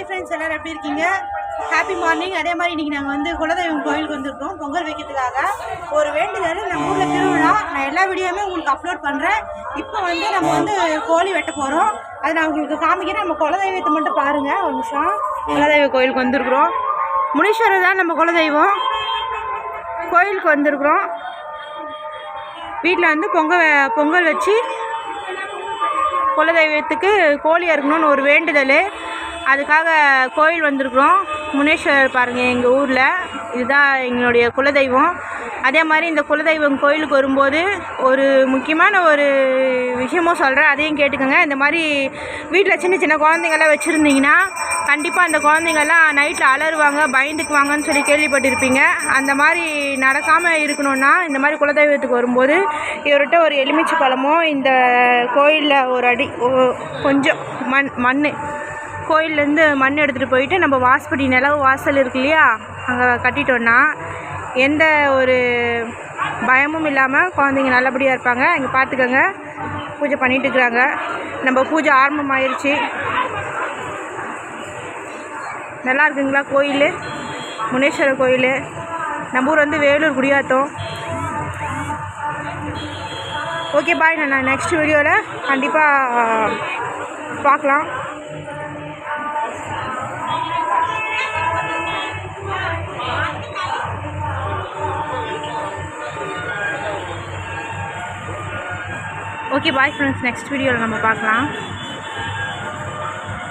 Hi friends எல்லோரும் எப்படி இருக்கீங்க? ஹாப்பி மார்னிங் அதே மாதிரி இன்றைக்கி நாங்கள் வந்து குலதெய்வம் கோயிலுக்கு வந்திருக்கோம். பொங்கல் வைக்கிறதுக்காக. ஒரு வேண்டுதல் நம்ம ஊரில் திருவிழா. நான் எல்லா வீடியோவுமே உங்களுக்கு அப்லோட் பண்ணுறேன் இப்போ வந்து நம்ம வந்து கோழி வெட்ட போகிறோம் அதை நான் உங்களுக்கு காமிக்கிறேன். நம்ம குலதெய்வத்தை மட்டும் பாருங்கள் ஒரு நிமிஷம். குலதெய்வ கோயிலுக்கு வந்திருக்கிறோம். முனீஸ்வரர் தான் நம்ம குலதெய்வம். கோயிலுக்கு வந்திருக்கிறோம். வீட்டில் வந்து பொங்கல் பொங்கல் வச்சு குலதெய்வத்துக்கு கோழி அறுக்கணும்னு ஒரு வேண்டுதல். அதுக்காக கோயில் வந்திருக்கிறோம். முனேஸ்வரர் பாருங்கள் எங்கள் ஊரில். இதுதான் எங்களுடைய குலதெய்வம். அதே மாதிரி இந்த குலதெய்வம் கோயிலுக்கு வரும்போது ஒரு முக்கியமான ஒரு விஷயமும் சொல்கிறேன் அதையும் கேட்டுக்கோங்க. இந்த மாதிரி வீட்டில் சின்ன சின்ன குழந்தைங்கள்லாம் வச்சுருந்தீங்கன்னா கண்டிப்பாக அந்த குழந்தைங்கள்லாம் நைட்டில் அலறுவாங்க பயந்துக்குவாங்கன்னு சொல்லி கேள்விப்பட்டிருப்பீங்க. அந்த மாதிரி நடக்காமல் இருக்கணும்னா இந்த மாதிரி குலதெய்வத்துக்கு வரும்போது இவர்கிட்ட ஒரு எலுமிச்சை பழமோ இந்த கோயிலில் ஒரு அடி ஒ- கொஞ்சம் மண் மண் கோயிலேருந்து மண் எடுத்துகிட்டு போயிட்டு நம்ம வாசப்படி நிலவு வாசல் இருக்கு இல்லையா? அங்கே கட்டிட்டோன்னா எந்த ஒரு பயமும் இல்லாமல் குழந்தைங்க நல்லபடியாக இருப்பாங்க. இங்கே பார்த்துக்கோங்க பூஜை பண்ணிட்டு இருக்கிறாங்க. நம்ம பூஜை ஆரம்பமாயிருச்சு. நல்லா இருக்குங்களா கோயில்? முனேஸ்வரர் கோயில். நம்ம ஊர் வந்து வேலூர் குடியாத்தம். ஓகே பாய் நான். நெக்ஸ்ட் வீடியோவில் கண்டிப்பாக பார்க்கலாம் ஓகே பாய் ஃப்ரெண்ட்ஸ் நெக்ஸ்ட் வீடியோவில் நம்ம பார்க்கலாம்.